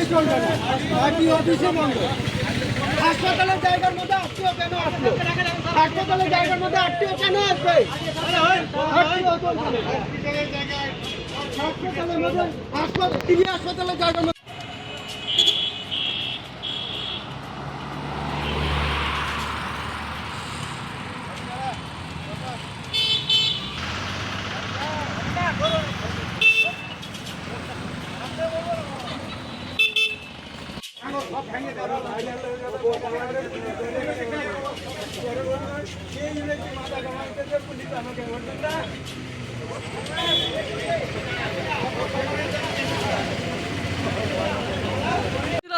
RTI চলবে না RTO অফিসে বন্ধ হাসপাতালের জায়গার মধ্যে আত্মীয় কেন আসলো হাসপাতালের জায়গার মধ্যে আত্মীয় কেন আসবে? হাসপাতালের মধ্যে হাসপাতাল হাসপাতালের জায়গার মধ্যে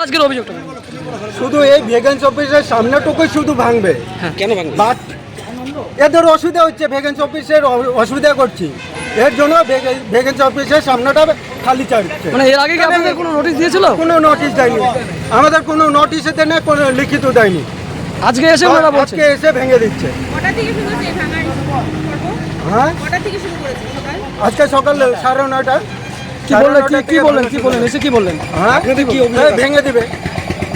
আজকের অভিযোগটা শুধু এই ভেকেন্সি অফিসের সামনেটুকুই শুধু ভাঙবে। হ্যাঁ। কেন ভাঙবে? বাট এদের অসুবিধা হচ্ছে ভ্যাকেন্সি অফিসের অসুবিধা করছি। এর জন্য ভ্যাকেন্সি অফিসের সামনেটা খালি চাচ্ছে মানে এর আগে আপনাদের কোনো নোটিশ দিয়েছিল? কোনো নোটিশ দেয়নি। আমাদের কোনো নোটিশ এতে নেই কোনো লিখিত দেয়নি। আজকে এসে আজকে এসে ভেঙে দিচ্ছে কটা থেকে শুরু হয়েছে এই ভাঙার পর্ব? হ্যাঁ? কটা থেকে শুরু করেছে সকাল? আজকে সকাল সাড়ে নয়টা কি বললেন? কি কি বললেন? কি বললেন? এসে কি বললেন? হ্যাঁ? কি ভেঙে দিবে।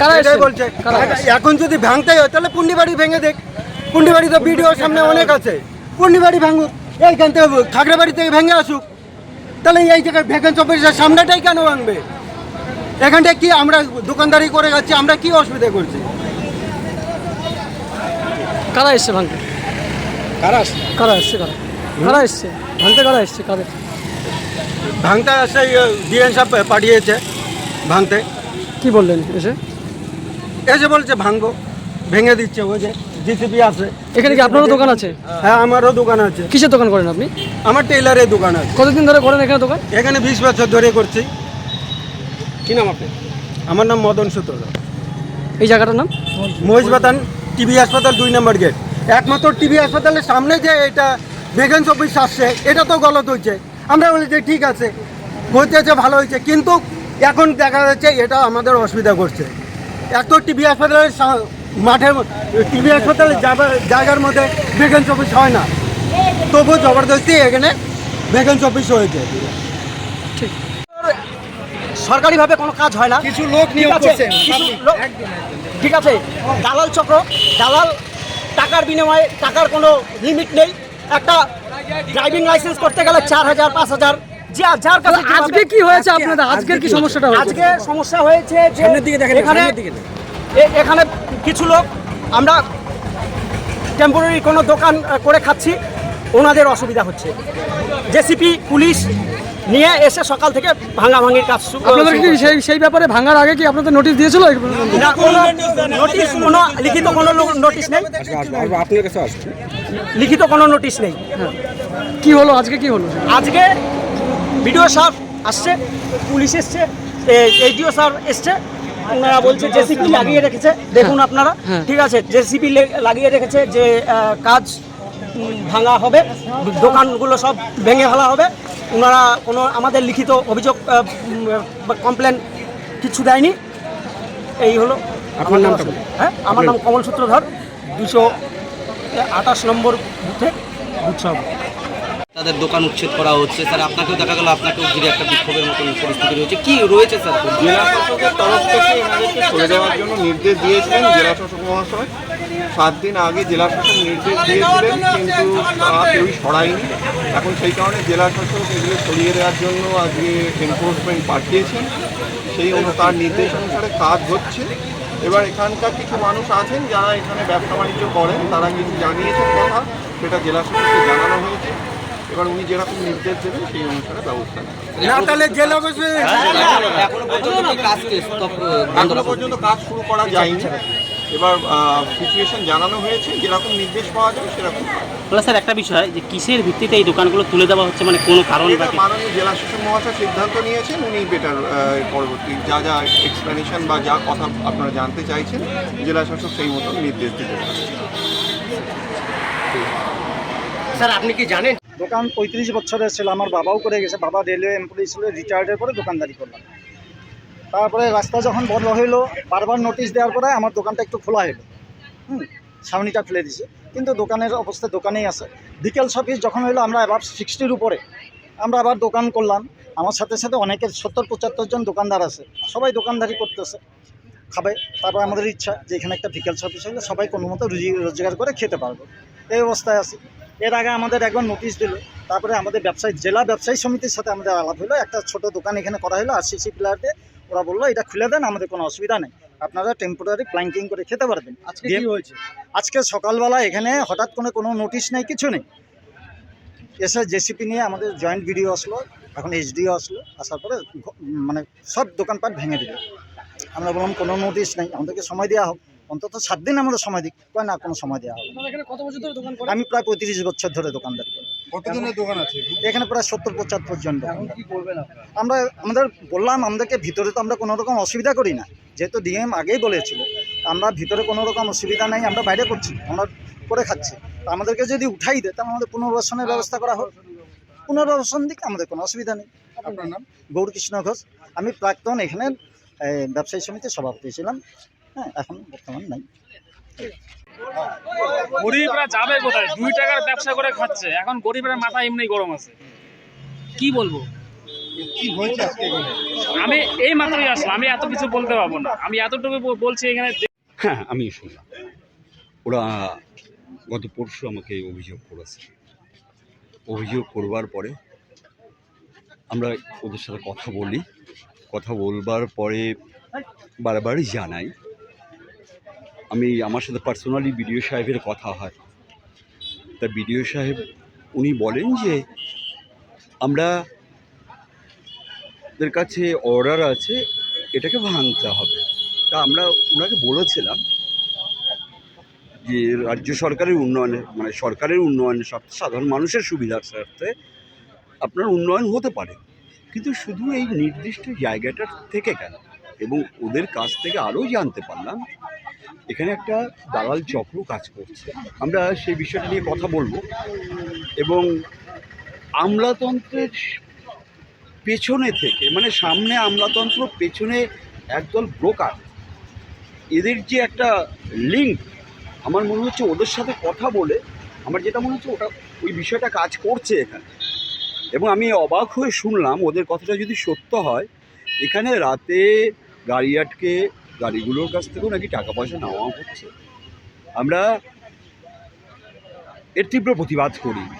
কারা এটাই বলছে। কারা? এখন যদি ভাঙতে হয় তাহলে পুন্ডিবাড়ি ভেঙে দেখ পুন্ডিবাড়ি তো বিডিওর সামনে অনেক আছে। পুন্ডিবাড়ি ভাঙুক এইখান থেকে খাগড়াবাড়ি থেকে ভেঙে আসুক। তাহলে এই জায়গায় ভ্যাকেন্সি অফিসের সামনেটাই কেন ভাঙবে? এখানটা কি আমরা দোকানদারি করে যাচ্ছি? আমরা কি অসুবিধা করছি? কারা এসছে ভাঙতে? কারা আসছে? কারা এসছে কারা? কারা এসছে ভাঙতে কারা এসছে কাদের? ভাঙতে আসে ডিএন সাহেব পাঠিয়েছে ভাঙতে। কি বললেন এসে? এসে বলছে ভাঙবো। ভেঙে দিচ্ছে ওই যে জিসিপি আছে। এখানে কি আপনারও দোকান আছে? হ্যাঁ আমারও দোকান আছে। কিসের দোকান করেন আপনি? আমার টেইলারের দোকান আছে। কতদিন ধরে করেন এখানে দোকান? এখানে বিশ বছর ধরে করছি। কি নাম আপনি আমার নাম মদন সূত্র এই জায়গাটার নাম? মহিষবাতান টিভি হাসপাতাল দুই নম্বর গেট। একমাত্র টিভি হাসপাতালের সামনে যে এটা ভ্যাকেন্সি অফিস আসছে এটা তো গলত হয়েছে আমরা বলি যে ঠিক আছে হচ্ছে ভালো হয়েছে কিন্তু এখন দেখা যাচ্ছে এটা আমাদের অসুবিধা করছে। এত টিভি হাসপাতালের মাঠের টিভি হাসপাতালের জায়গা- জায়গার মধ্যে ভ্যাকেন্সি অফিস হয় না। তবু জবরদস্তি এখানে ভ্যাকেন্সি অফিস হয়েছে। সরকারিভাবে কোনো কাজ হয় না। কিছু লোক ঠিক আছে কিছু লোক- ঠিক আছে দালাল চক্র দালাল টাকার বিনিময়ে টাকার কোনো লিমিট নেই। একটা ড্রাইভিং লাইসেন্স করতে গেলে চার হাজার পাঁচ হাজার যে যার কাছে আজকে কি হয়েছে আপনাদের? আজকের কি সমস্যাটা হয়েছে? আজকে সমস্যা হয়েছে যে এখানে এ- এখানে কিছু লোক আমরা টেম্পোরারি কোনো দোকান করে খাচ্ছি ওনাদের অসুবিধা হচ্ছে। জেসিপি পুলিশ নিয়ে এসে সকাল থেকে ভাঙাভাঙির কাজ আপনাদের কি সেই সেই ব্যাপারে ভাঙার আগে কি আপনাদের নোটিশ দিয়েছিল? নোটিশ কোনো লিখিত কোনো নোটিশ নেই। লিখিত কোনো নোটিশ নেই। কি হলো? আজকে কি হলো? আজকে বিডিও স্যার আসছে পুলিশ এসছে এইডিও স্যার এসছে ওনারা বলছে জেসিপি লাগিয়ে রেখেছে। দেখুন আপনারা হ্যাঁ। ঠিক আছে জেসিপি লাগিয়ে রেখেছে যে কাজ ভাঙা হবে দোকানগুলো সব ভেঙে ফেলা হবে। ওনারা কোনো আমাদের লিখিত অভিযোগ কমপ্লেন কিছু দেয়নি। এই হলো আপনার নাম হ্যাঁ আমার নাম কমল সূত্রধর দুশো আঠাশ নম্বর বুথে উৎসব তাদের দোকান উচ্ছেদ করা হচ্ছে। স্যার আপনাকেও দেখা গেল আপনাকেও ঘিরে একটা বিক্ষোভের মতন পরিস্থিতি রয়েছে। কি রয়েছে স্যার? জেলা শাসকের তরফ থেকে এনাদেরকে সরে যাওয়ার জন্য নির্দেশ দিয়েছিলেন জেলা শাসক মহাশয়। সাত দিন আগে জেলা শাসক নির্দেশ দিয়েছিলেন কিন্তু তা কেউই সরায়নি এখন সেই কারণে জেলা শাসক এগুলো সরিয়ে দেওয়ার জন্য আজকে এনফোর্সমেন্ট পাঠিয়েছেন সেই অনু তার নির্দেশ অনুসারে কাজ হচ্ছে এবার এখানকার কিছু মানুষ আছেন যারা এখানে ব্যবসা বাণিজ্য করেন তারা কিছু জানিয়েছেন কথা সেটা জেলা শাসককে জানানো হয়েছে এবার উনি যেরকম নির্দেশ দেবেন সেই অনুসারে ব্যবস্থা নেবেন না তাহলে জেলা অফিসে এখনও পর্যন্ত কাজ শুরু করা যায়নি এবার সিচুয়েশন জানানো হয়েছে যেরকম নির্দেশ পাওয়া যাবে সেরকম। তাহলে স্যার একটা বিষয় যে কিসের ভিত্তিতে এই দোকানগুলো তুলে দেওয়া হচ্ছে? মানে কোনো কারণ মাননীয় জেলা শাসক মহাশয় সিদ্ধান্ত নিয়েছেন উনি বেটার পরবর্তী যা যা এক্সপ্লেনেশন বা যা কথা আপনারা জানতে চাইছেন জেলা শাসক সেই মতো নির্দেশ দিতে স্যার আপনি কি জানেন? দোকান পঁয়ত্রিশ বছরের ছিল আমার বাবাও করে গেছে বাবা রেলওয়ে এমপ্লয়ি ছিল রিটায়ার্ডের পরে দোকানদারি করলাম তারপরে রাস্তা যখন বন্ধ হইল, বারবার নোটিশ দেওয়ার পরে আমার দোকানটা একটু খোলা হলো হুম, ছাউনিটা খুলে দিছে। কিন্তু দোকানের অবস্থা দোকানেই আছে। বিকেল সার্ভিস যখন হইল, আমরা আবার সিক্সটির উপরে। আমরা আবার দোকান করলাম। আমার সাথে সাথে অনেকের সত্তর পঁচাত্তর জন দোকানদার আছে। সবাই দোকানদারি করতেছে। খাবে। তারপর আমাদের ইচ্ছা যে এখানে একটা বিকেল সার্ভিস হলে সবাই কোনো মতো রুজি রোজগার করে খেতে পারবে। এই অবস্থায় আছে। এর আগে আমাদের একবার নোটিশ দিল। তারপরে আমাদের ব্যবসায়ী, জেলা ব্যবসায়ী সমিতির সাথে আমাদের আলাপ হলো একটা ছোট দোকান এখানে করা হলো আর সিসি প্লেয়ারতে ওরা বলল এটা খুলে দেন আমাদের কোনো অসুবিধা নেই। আপনারা টেম্পোরারি প্ল্যাঙ্কিং করে খেতে পারবেন। আজকে কি হয়েছে? আজকে সকালবেলা এখানে হঠাৎ করে কোনো নোটিশ নেই কিছু নেই। এসে জেসিপি নিয়ে আমাদের জয়েন্ট ভিডিও আসলো এখন এইচডিও আসলো আসার পরে মানে সব দোকানপাট ভেঙে দিল। আমরা বললাম কোনো নোটিশ নেই আমাদেরকে সময় দেওয়া হোক। অন্তত সাত দিন আমাদের সময় দিক কয় না কোনো সময় দেওয়া হবে আমি প্রায় পঁয়ত্রিশ বছর ধরে দোকানদারি করি। কতজনের দোকান আছে? এখানে প্রায় সত্তর পঁচাত্তর জন করবেন আপনারা? আমরা আমাদের বললাম আমাদেরকে ভিতরে তো আমরা কোনো রকম অসুবিধা করি না। যেহেতু ডিএম আগেই বলেছিল আমরা ভিতরে কোনো রকম অসুবিধা নেই আমরা বাইরে করছি আমরা করে খাচ্ছি। আমাদেরকে যদি উঠাই দেয় তাহলে আমাদের পুনর্বাসনের ব্যবস্থা করা হোক। পুনর্বাসন দিক আমাদের কোনো অসুবিধা নেই। আপনার নাম? গৌরকৃষ্ণ ঘোষ। আমি প্রাক্তন এখানে ব্যবসায়ী সমিতির সভাপতি ছিলাম। হ্যাঁ এখন বর্তমান নাই। গরিবরা যাবে কোথায়? দুই টাকার ব্যবসা করে খাচ্ছে। এখন গরিবের মাথা এমনি গরম আছে। কি বলব? আমি এই মাত্রই আসলাম। আমি এত কিছু বলতে পারব না। আমি এতটুকু বলছি এখানে হ্যাঁ আমি শুনলাম। ওরা গত পরশু আমাকে অভিযোগ করেছে। অভিযোগ করবার পরে আমরা ওদের সাথে কথা বলি। কথা বলবার পরে বারবারই জানাই আমি আমার সাথে পার্সোনালি বিডিও সাহেবের কথা হয়। তা বিডিও সাহেব, উনি বলেন যে আমরা দের কাছে অর্ডার আছে, এটাকে ভাঙতে হবে। তা আমরা ওনাকে বলেছিলাম যে, রাজ্য সরকারের উন্নয়নে মানে সরকারের উন্নয়নের স্বার্থে সাধারণ মানুষের সুবিধার স্বার্থে আপনার উন্নয়ন হতে পারে। কিন্তু শুধু এই নির্দিষ্ট জায়গাটার থেকে কেন? এবং ওদের কাছ থেকে আরও জানতে পারলাম এখানে একটা দালাল চক্র কাজ করছে। আমরা সেই বিষয়টা নিয়ে কথা বলব। এবং আমলাতন্ত্রের পেছনে থেকে মানে সামনে আমলাতন্ত্র পেছনে একদল ব্রোকার এদের যে একটা লিঙ্ক আমার মনে হচ্ছে ওদের সাথে কথা বলে আমার যেটা মনে হচ্ছে ওটা ওই বিষয়টা কাজ করছে এখানে। এবং আমি অবাক হয়ে শুনলাম, ওদের কথাটা যদি সত্য হয়, এখানে রাতে গাড়ি আটকে গাড়িগুলোর কাছ থেকেও নাকি টাকা পয়সা নেওয়া হচ্ছে। আমরা এর তীব্র প্রতিবাদ করি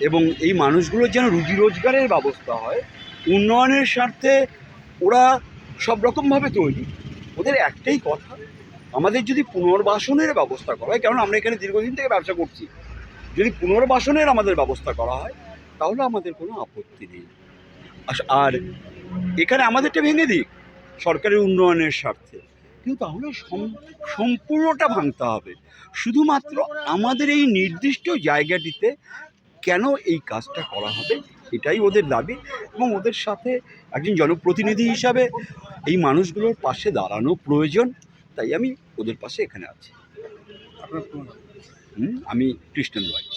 এবং এই মানুষগুলোর যেন রুজি রোজগারের ব্যবস্থা হয়, উন্নয়নের স্বার্থে ওরা সব রকমভাবে তৈরি। ওদের একটাই কথা, আমাদের যদি পুনর্বাসনের ব্যবস্থা করা হয় কারণ আমরা এখানে দীর্ঘদিন থেকে ব্যবসা করছি, যদি পুনর্বাসনের আমাদের ব্যবস্থা করা হয়, তাহলে আমাদের কোনো আপত্তি নেই। আস- আর এখানে আমাদেরটা ভেঙে দিক, সরকারের উন্নয়নের স্বার্থে। কিন্তু তাহলে সম্পূর্ণটা ভাঙতে হবে। শুধুমাত্র আমাদের এই নির্দিষ্ট জায়গাটিতে কেন এই কাজটা করা হবে এটাই ওদের দাবি এবং ওদের সাথে একজন জনপ্রতিনিধি হিসাবে এই মানুষগুলোর পাশে দাঁড়ানো প্রয়োজন তাই আমি ওদের পাশে এখানে আছি। আমি কৃষ্ণন রায়